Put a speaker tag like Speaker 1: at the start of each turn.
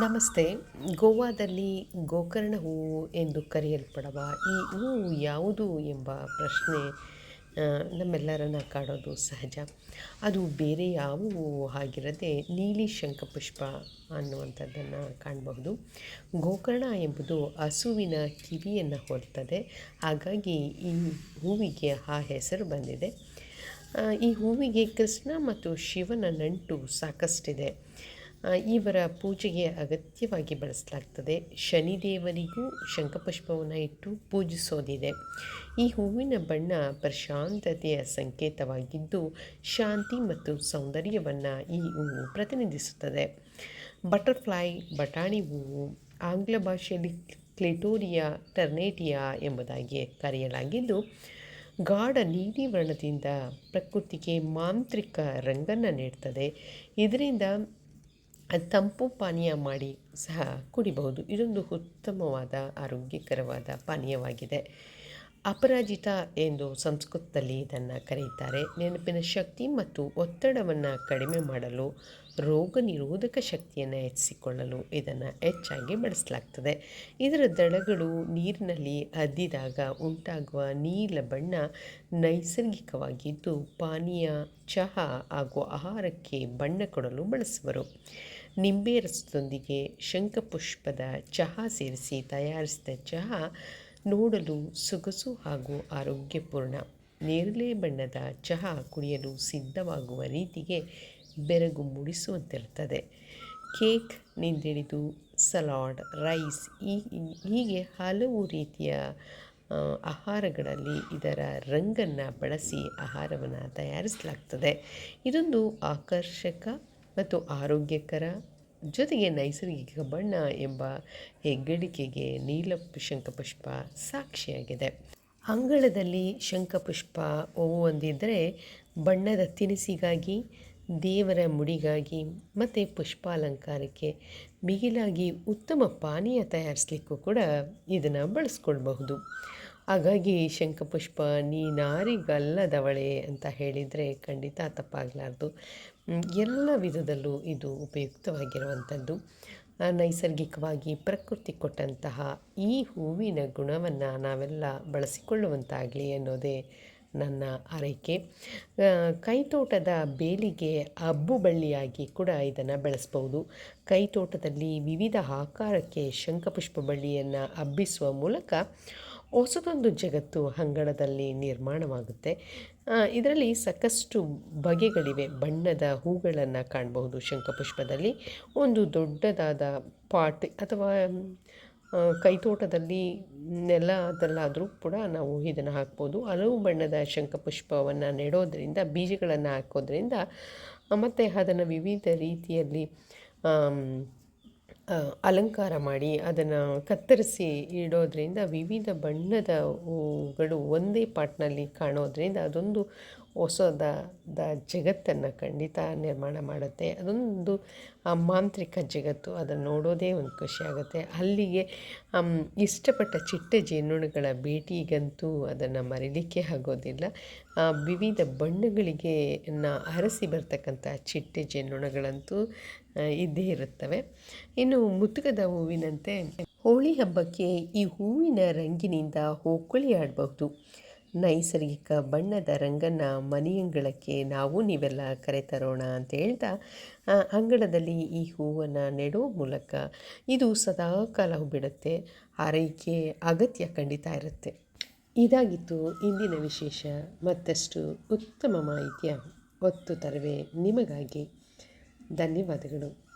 Speaker 1: ನಮಸ್ತೆ. ಗೋವಾದಲ್ಲಿ ಗೋಕರ್ಣ ಹೂವು ಎಂದು ಕರೆಯಲ್ಪಡುವ ಈ ಹೂವು ಯಾವುದು ಎಂಬ ಪ್ರಶ್ನೆ ನಮ್ಮೆಲ್ಲರನ್ನ ಕಾಡೋದು ಸಹಜ. ಅದು ಬೇರೆ ಯಾವ ಹೂವು ಆಗಿರದೆ ನೀಲಿ ಶಂಖಪುಷ್ಪ ಅನ್ನುವಂಥದ್ದನ್ನು ಕಾಣಬಹುದು. ಗೋಕರ್ಣ ಎಂಬುದು ಹಸುವಿನ ಕಿವಿಯನ್ನು ಹೋಲ್ತದೆ ಹಾಗಾಗಿ ಈ ಹೂವಿಗೆ ಆ ಹೆಸರು ಬಂದಿದೆ. ಈ ಹೂವಿಗೆ ಕೃಷ್ಣ ಮತ್ತು ಶಿವನ ನಂಟು ಸಾಕಷ್ಟಿದೆ. ಇವರ ಪೂಜೆಗೆ ಅಗತ್ಯವಾಗಿ ಬಳಸಲಾಗ್ತದೆ. ಶನಿದೇವರಿಗೂ ಶಂಖಪುಷ್ಪವನ್ನು ಇಟ್ಟು ಪೂಜಿಸೋದಿದೆ. ಈ ಹೂವಿನ ಬಣ್ಣ ಪ್ರಶಾಂತತೆಯ ಸಂಕೇತವಾಗಿದ್ದು ಶಾಂತಿ ಮತ್ತು ಸೌಂದರ್ಯವನ್ನು ಈ ಹೂವು ಪ್ರತಿನಿಧಿಸುತ್ತದೆ. ಬಟರ್ಫ್ಲೈ, ಬಟಾಣಿ ಹೂವು, ಆಂಗ್ಲ ಭಾಷೆಯಲ್ಲಿ ಕ್ಲಿಟೋರಿಯಾ, ಟರ್ನೇಟಿಯಾ ಎಂಬುದಾಗಿ ಕರೆಯಲಾಗಿದ್ದು, ಗಾಢ ನೀಲಿ ವರ್ಣದಿಂದ ಪ್ರಕೃತಿಗೆ ಮಾಂತ್ರಿಕ ರಂಗನ್ನು ನೀಡ್ತದೆ. ಇದರಿಂದ ತಂಪು ಪಾನೀಯ ಮಾಡಿ ಸಹ ಕುಡಿಬಹುದು. ಇದೊಂದು ಉತ್ತಮವಾದ ಆರೋಗ್ಯಕರವಾದ ಪಾನೀಯವಾಗಿದೆ. ಅಪರಾಜಿತ ಎಂದು ಸಂಸ್ಕೃತದಲ್ಲಿ ಇದನ್ನು ಕರೆಯುತ್ತಾರೆ ನೆನಪಿನ ಶಕ್ತಿ ಮತ್ತು ಒತ್ತಡವನ್ನು ಕಡಿಮೆ ಮಾಡಲು, ರೋಗ ನಿರೋಧಕ ಶಕ್ತಿಯನ್ನು ಹೆಚ್ಚಿಸಿಕೊಳ್ಳಲು ಇದನ್ನು ಹೆಚ್ಚಾಗಿ ಬಳಸಲಾಗ್ತದೆ. ಇದರ ದಳಗಳು ನೀರಿನಲ್ಲಿ ಅದ್ದಿದಾಗ ಉಂಟಾಗುವ ನೀಲ ಬಣ್ಣ ನೈಸರ್ಗಿಕವಾಗಿದ್ದು, ಪಾನೀಯ, ಚಹಾ ಹಾಗೂ ಆಹಾರಕ್ಕೆ ಬಣ್ಣ ಕೊಡಲು ಬಳಸುವರು. ನಿಂಬೆ ರಸದೊಂದಿಗೆ ಶಂಖಪುಷ್ಪದ ಚಹಾ ಸೇರಿಸಿ ತಯಾರಿಸಿದ ಚಹಾ ನೋಡಲು ಸೊಗಸು ಹಾಗೂ ಆರೋಗ್ಯಪೂರ್ಣ. ನೇರಳೆ ಬಣ್ಣದ ಚಹಾ ಕುಡಿಯಲು ಸಿದ್ಧವಾಗುವ ರೀತಿಗೆ ಬೆರಗು ಮೂಡಿಸುವಂತಿರುತ್ತದೆ. ಕೇಕ್ ನಿಂದಿಡಿದು ಸಲಾಡ್, ರೈಸ್ ಹೀಗೆ ಹಲವು ರೀತಿಯ ಆಹಾರಗಳಲ್ಲಿ ಇದರ ರಂಗನ್ನು ಬಳಸಿ ಆಹಾರವನ್ನು ತಯಾರಿಸಲಾಗ್ತದೆ. ಇದೊಂದು ಆಕರ್ಷಕ ಮತ್ತು ಆರೋಗ್ಯಕರ ಜೊತೆಗೆ ನೈಸರ್ಗಿಕ ಬಣ್ಣ ಎಂಬ ಹೆಗ್ಗಳಿಕೆಗೆ ನೀಲ ಶಂಖಪುಷ್ಪ ಸಾಕ್ಷಿಯಾಗಿದೆ. ಅಂಗಳದಲ್ಲಿ ಶಂಖಪುಷ್ಪ ಹೂವು ಹೊಂದಿದ್ದರೆ ಬಣ್ಣದ ತಿನಿಸಿಗಾಗಿ, ದೇವರ ಮುಡಿಗಾಗಿ ಮತ್ತು ಪುಷ್ಪಾಲಂಕಾರಕ್ಕೆ ಮಿಗಿಲಾಗಿ ಉತ್ತಮ ಪಾನೀಯ ತಯಾರಿಸಲಿಕ್ಕೂ ಕೂಡ ಇದನ್ನು ಬಳಸ್ಕೊಳ್ಬಹುದು. ಹಾಗಾಗಿ ಶಂಖಪುಷ್ಪ, ನೀನಾರಿಗಲ್ಲದವಳೆ ಅಂತ ಹೇಳಿದರೆ ಖಂಡಿತ ತಪ್ಪಾಗಲಾರ್ದು. ಎಲ್ಲ ವಿಧದಲ್ಲೂ ಇದು ಉಪಯುಕ್ತವಾಗಿರುವಂಥದ್ದು. ನೈಸರ್ಗಿಕವಾಗಿ ಪ್ರಕೃತಿ ಕೊಟ್ಟಂತಹ ಈ ಹೂವಿನ ಗುಣವನ್ನು ನಾವೆಲ್ಲ ಬಳಸಿಕೊಳ್ಳುವಂತಾಗಲಿ ಅನ್ನೋದೇ ನನ್ನ ಆರೈಕೆ. ಕೈತೋಟದ ಬೇಲಿಗೆ ಹಬ್ಬು ಬಳ್ಳಿಯಾಗಿ ಕೂಡ ಇದನ್ನು ಬೆಳೆಸ್ಬೋದು. ಕೈತೋಟದಲ್ಲಿ ವಿವಿಧ ಆಕಾರಕ್ಕೆ ಶಂಖಪುಷ್ಪ ಬಳ್ಳಿಯನ್ನು ಹಬ್ಬಿಸುವ ಮೂಲಕ ಹೊಸದೊಂದು ಜಗತ್ತು ಅಂಗಳದಲ್ಲಿ ನಿರ್ಮಾಣವಾಗುತ್ತೆ. ಇದರಲ್ಲಿ ಸಾಕಷ್ಟು ಬಗೆಗಳಿವೆ. ಬಣ್ಣದ ಹೂಗಳನ್ನು ಕಾಣಬಹುದು ಶಂಖಪುಷ್ಪದಲ್ಲಿ. ಒಂದು ದೊಡ್ಡದಾದ ಪಾಟ್ ಅಥವಾ ಕೈತೋಟದಲ್ಲಿ ಕೈತೋಟದಲ್ಲಿ ನೆಲದಲ್ಲಾದರೂ ಕೂಡ ನಾವು ಇದನ್ನು ಹಾಕ್ಬೋದು. ಹಲವು ಬಣ್ಣದ ಶಂಖಪುಷ್ಪವನ್ನು ನೆಡೋದರಿಂದ, ಬೀಜಗಳನ್ನು ಹಾಕೋದ್ರಿಂದ ಮತ್ತು ಅದನ್ನು ವಿವಿಧ ರೀತಿಯಲ್ಲಿ ಅಲಂಕಾರ ಮಾಡಿ ಅದನ್ನು ಕತ್ತರಿಸಿ ಇಡೋದರಿಂದ ವಿವಿಧ ಬಣ್ಣದ ಹೂಗಳು ಒಂದೇ ಪಾಟ್ನಲ್ಲಿ ಕಾಣೋದರಿಂದ ಅದೊಂದು ಹೊಸದಾದ ಜಗತ್ತನ್ನು ಖಂಡಿತ ನಿರ್ಮಾಣ ಮಾಡುತ್ತೆ. ಅದೊಂದು ಮಾಂತ್ರಿಕ ಜಗತ್ತು. ಅದನ್ನು ನೋಡೋದೇ ಒಂದು ಖುಷಿಯಾಗುತ್ತೆ ಅಲ್ಲಿಗೆ ಇಷ್ಟಪಟ್ಟ ಚಿಟ್ಟೆ ಜೇನುಣುಗಳ ಭೇಟಿಗಂತೂ ಅದನ್ನು ಮರೀಲಿಕ್ಕೆ ಆಗೋದಿಲ್ಲ. ವಿವಿಧ ಬಣ್ಣಗಳಿಗೆ ನ ಹರಸಿ ಬರ್ತಕ್ಕಂಥ ಚಿಟ್ಟೆ ಜೇನುಣಗಳಂತೂ ಇದ್ದೇ ಇರುತ್ತವೆ. ಇನ್ನು ಮುತ್ತುಗದ ಹೂವಿನಂತೆ, ಹೋಳಿ ಹಬ್ಬಕ್ಕೆ ಈ ಹೂವಿನ ರಂಗಿನಿಂದ ಹೋಕುಳಿ ಆಡಬಹುದು. ನೈಸರ್ಗಿಕ ಬಣ್ಣದ ರಂಗನ್ನು ಮನೆಯಂಗಳಕ್ಕೆ ನಾವು ನೀವೆಲ್ಲ ಕರೆತರೋಣ ಅಂತ ಹೇಳ್ತಾ ಅಂಗಳದಲ್ಲಿ ಈ ಹೂವನ್ನು ನೆಡೋ ಮೂಲಕ ಇದು ಸದಾಕಾಲ ಹೂ ಬಿಡುತ್ತೆ ಆರೈಕೆ ಅಗತ್ಯ ಖಂಡಿತ ಇರುತ್ತೆ. ಇದಾಗಿತ್ತು ಇಂದಿನ ವಿಶೇಷ. ಮತ್ತಷ್ಟು ಉತ್ತಮ ಮಾಹಿತಿಯ ಒತ್ತು ತರುವೆ ನಿಮಗಾಗಿ. ಧನ್ಯವಾದಗಳು.